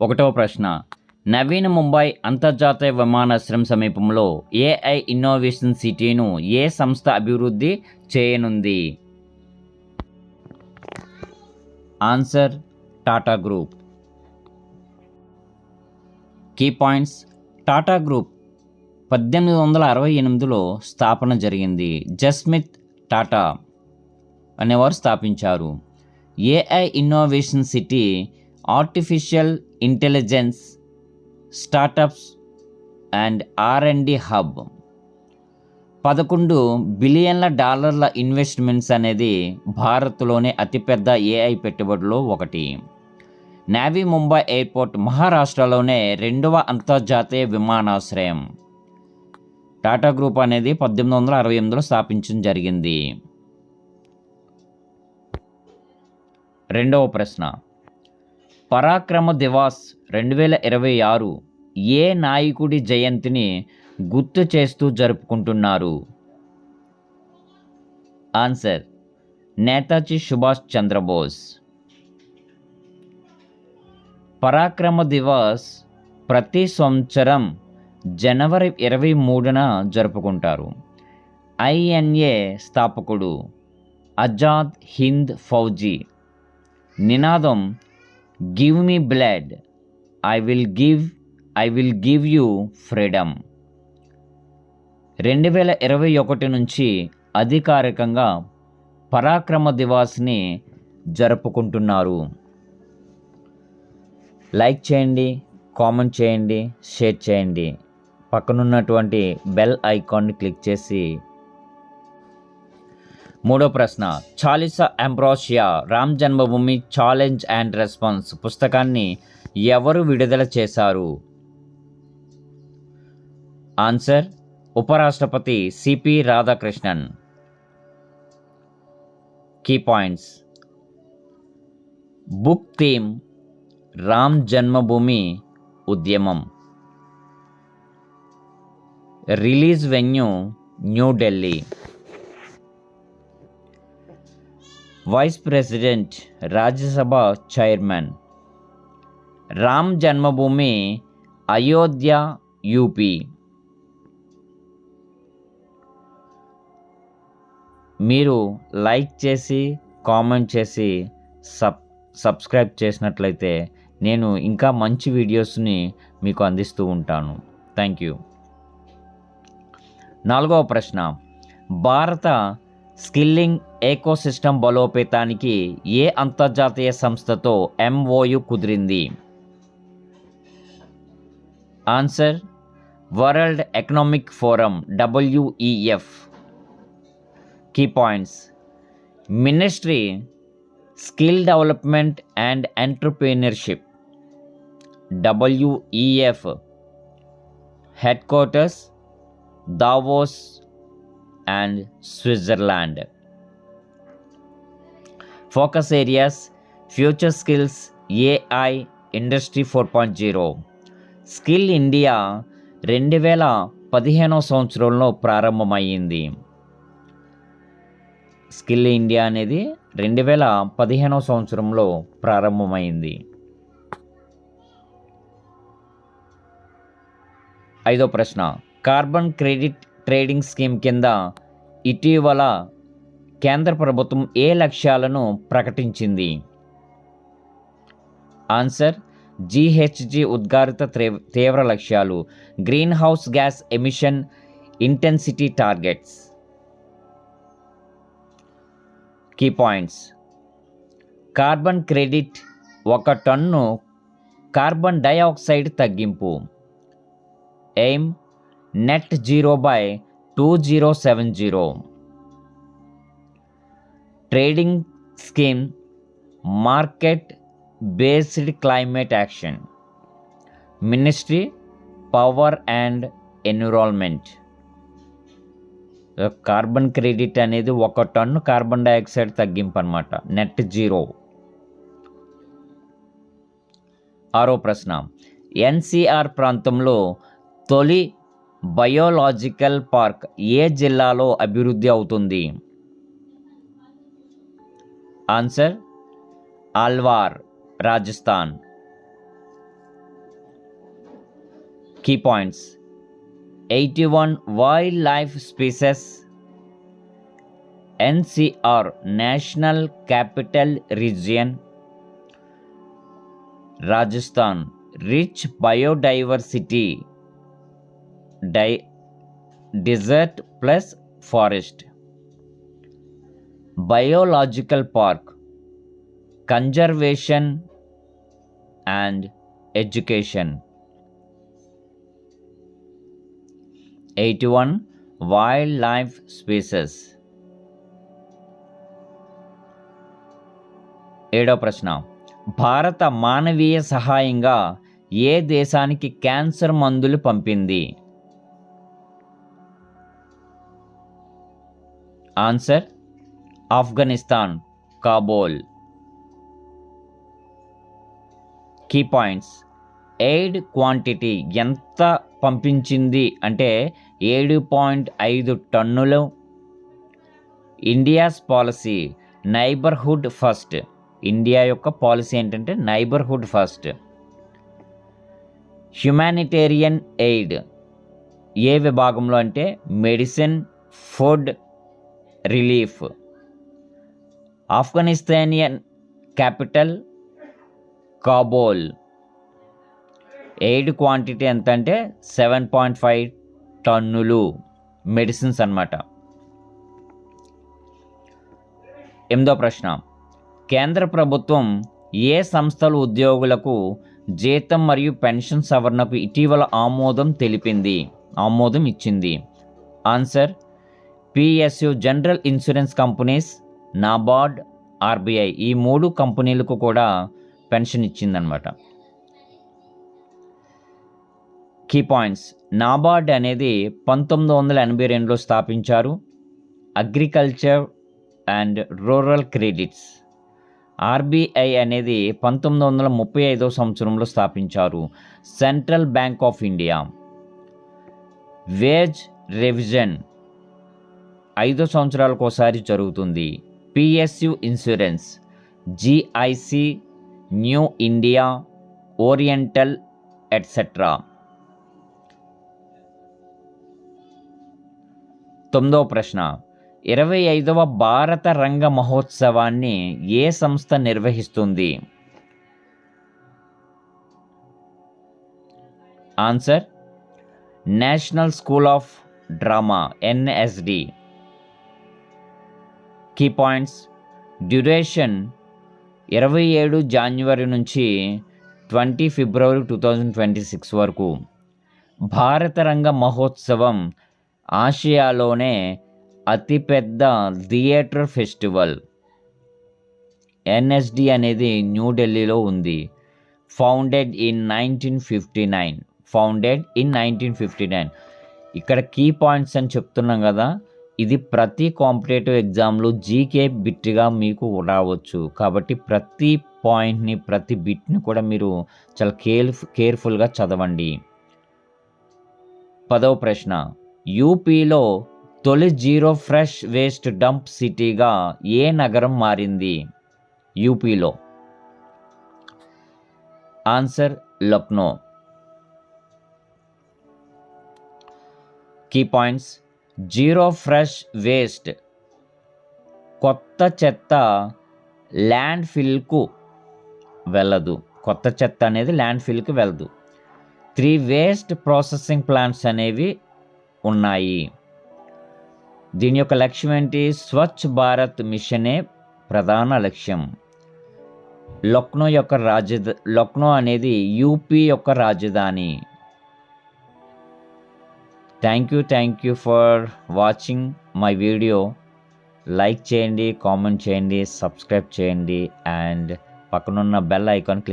ఒకటవ ప్రశ్న. నవీన ముంబై అంతర్జాతీయ విమానాశ్రయం సమీపంలో ఏఐ ఇన్నోవేషన్ సిటీను ఏ సంస్థ అభివృద్ధి చేయనుంది? Answer Tata group. Key points Tata group. పద్దెనిమిది వందల అరవై ఎనిమిదిలో స్థాపన జరిగింది. జస్మిత్ టాటా అనేవారు స్థాపించారు. AI innovation city artificial intelligence startups and R and D hub. పదకొండు బిలియన్ల డాలర్ల ఇన్వెస్ట్మెంట్స్ అనేది భారత్లోనే అతిపెద్ద ఏఐ పెట్టుబడిలో ఒకటి. నావీ ముంబై ఎయిర్పోర్ట్ మహారాష్ట్రలోనే రెండవ అంతర్జాతీయ విమానాశ్రయం. టాటా గ్రూప్ అనేది పద్దెనిమిది వందల అరవై ఎనిమిదిలో స్థాపించడం జరిగింది. రెండవ ప్రశ్న. పరాక్రమ దివాస్ రెండు వేల ఇరవై ఆరు ఏ నాయకుడి జయంతిని గుర్తు చేస్తూ జరుపుకుంటున్నారు? ఆన్సర్ నేతాజీ సుభాష్ చంద్రబోస్. పరాక్రమ దివాస్ ప్రతి సంవత్సరం జనవరి ఇరవై మూడున జరుపుకుంటారు. ఐఎన్ఏ స్థాపకుడు ఆజాద్ హింద్ ఫౌజీ. నినాదం give me blood I will give I will give you freedom రెండు వేల ఇరవై ఒకటి నుంచి అధికారికంగా పరాక్రమ దివాస్ని జరుపుకుంటున్నారు. లైక్ చేయండి కామెంట్ చేయండి షేర్ చేయండి. పక్కనున్నటువంటి బెల్ ఐకాన్ని క్లిక్ చేసి మూడో ప్రశ్న. Chalisa ambrosia Ram Janmabhoomi challenge and response పుస్తకాన్ని ఎవరు విడుదల చేశారు? ఆన్సర్ ఉపరాష్ట్రపతి CP Radhakrishnan. Key points. Book theme Ram Janmabhoomi ఉద్యమం. Release venue New Delhi vice president Rajya Sabha chairman. Ram Janmabhoomi Ayodhya UP. మీరు లైక్ చేసి కామెంట్ చేసి sub subscribe చేసినట్లయితే నేను ఇంకా మంచి వీడియోస్ని మీకు అందిస్తూ ఉంటాను. Thank you. నాలుగవ ప్రశ్న. భారత స్కిల్లింగ్ ఏకోసిస్టమ్ బలోపేతానికి ఏ అంతర్జాతీయ సంస్థతో ఎంఓయు కుదిరింది? Answer world economic forum WEF key points ministry skill development and entrepreneurship. WEF head quarters Davos and Switzerland. Focus areas future skills AI industry four point zero. Skill India రెండు వేల పదిహేనవ సంవత్సరంలో ప్రారంభమయ్యింది. Skill India అనేది రెండు వేల పదిహేనవ సంవత్సరంలో ప్రారంభమైంది ఐదో ప్రశ్న. కార్బన్ క్రెడిట్ ట్రేడింగ్ స్కీమ్ కింద ఇటీవల కేంద్ర ప్రభుత్వం ఏ లక్ష్యాలను ప్రకటించింది? ఆన్సర్ జీహెచ్జి ఉద్గారిత తీవ్ర లక్ష్యాలు. Green house gas emission intensity targets. Key points. Carbon credit ఒక టన్ను కార్బన్ డైఆక్సైడ్ తగ్గింపు. Aim net zero by two zero seven zero. Trading scheme market based climate action. Ministry power and environment. Carbon credit అనేది ఒక ton carbon dioxide తగ్గింపు అనమాట net zero. ఆరో ప్రశ్న. NCR ప్రాంతంలో తొలి బయోలాజికల్ పార్క్ ఏ జిల్లాలో అభివృద్ధి అవుతుంది? Answer Alwar Rajasthan. Key points eighty one wild life species NCR national capital region Rajasthan. Rich biodiversity. Dry desert plus forest. Biological park conservation and education. Eight one wild life species. ఏడో ప్రశ్న. భారత మానవీయ సహాయంగా ఏ దేశానికి cancer మందులు పంపింది? Answer Afghanistan Kabul. Key points. Aid quantity ఎంత పంపించింది అంటే ఏడు పాయింట్ ఐదు టన్నులు. India's policy neighbourhood first. India యొక్క పాలసీ ఏంటంటే నైబర్హుడ్ ఫస్ట్. Humanitarian aid. ఏ విభాగంలో అంటే medicine food relief. Afghanistanian capital Kabul. Aid quantity ఎంత అంటే సెవెన్ పాయింట్ ఫైవ్ టన్నులు మెడిసిన్స్ అన్నమాట. ఎనిమిదో ప్రశ్న. కేంద్ర ప్రభుత్వం ఏ సంస్థల ఉద్యోగులకు జీతం మరియు పెన్షన్ సవరణకు ఇటీవల ఆమోదం తెలిపింది? ఆమోదం ఇచ్చింది. Answer PSU general insurance companies NABARD RBI ఈ మూడు కంపెనీలకు కూడా పెన్షన్ ఇచ్చిందనమాట కీ పాయింట్స్. నాబార్డ్ అనేది పంతొమ్మిది వందల ఎనభై రెండులో స్థాపించారు. Agriculture and rural credits. RBI అనేది పంతొమ్మిది వందల ముప్పై ఐదో సంవత్సరంలో స్థాపించారు. Central bank of India. Wage revision. ఐదు సంవత్సరాలకు ఒకసారి జరుగుతుంది PSU insurance. GIC new India oriental etcetera తొమ్మిదవ ప్రశ్న. ఇరవై ఐదవ భారత రంగ మహోత్సవాన్ని ఏ సంస్థ నిర్వహిస్తుంది? Answer national school of drama NSD key points duration ఇరవై ఏడు జాన్యువరి నుంచి twenty February two thousand twenty six వరకు. భారత రంగ మహోత్సవం ఆసియాలోనే అతిపెద్ద థియేటర్ ఫెస్టివల్. ఎన్ఎస్డి అనేది న్యూఢిల్లీలో ఉంది. Founded in nineteen fifty nine founded in nineteen fifty nine ఇక్కడ కీ పాయింట్స్ అని చెప్తున్నాం కదా. ఇది ప్రతి కాంపిటేటివ్ ఎగ్జామ్లో జీకే బిట్గా మీకు రావచ్చు. కాబట్టి ప్రతి పాయింట్ని ప్రతి బిట్ని కూడా మీరు చాలా కేర్ కేర్ఫుల్గా చదవండి. పదవ ప్రశ్న. యూపీలో తొలి జీరో ఫ్రెష్ వేస్ట్ డంప్ సిటీగా ఏ నగరం మారింది? యూపీలో. Answer Lucknow. Key points. Zero fresh waste. కొత్త చెత్త ల్యాండ్ ఫిల్కు వెళ్ళదు. కొత్త చెత్త అనేది ల్యాండ్ ఫిల్కి వెళ్ళదు. త్రీ వేస్ట్ ప్రాసెసింగ్ ప్లాంట్స్ అనేవి ఉన్నాయి. దీని యొక్క లక్ష్యం ఏంటి? స్వచ్ఛ భారత్ మిషనే ప్రధాన లక్ష్యం. లక్నో యొక్క రాజధ లక్నో అనేది యూపీ యొక్క రాజధాని. Thank you thank you for watching my video like చేయండి కామెంట్ చేయండి సబ్స్క్రైబ్ చేయండి అండ్ పక్కనున్న బెల్ ఐకాన్ క్లిక్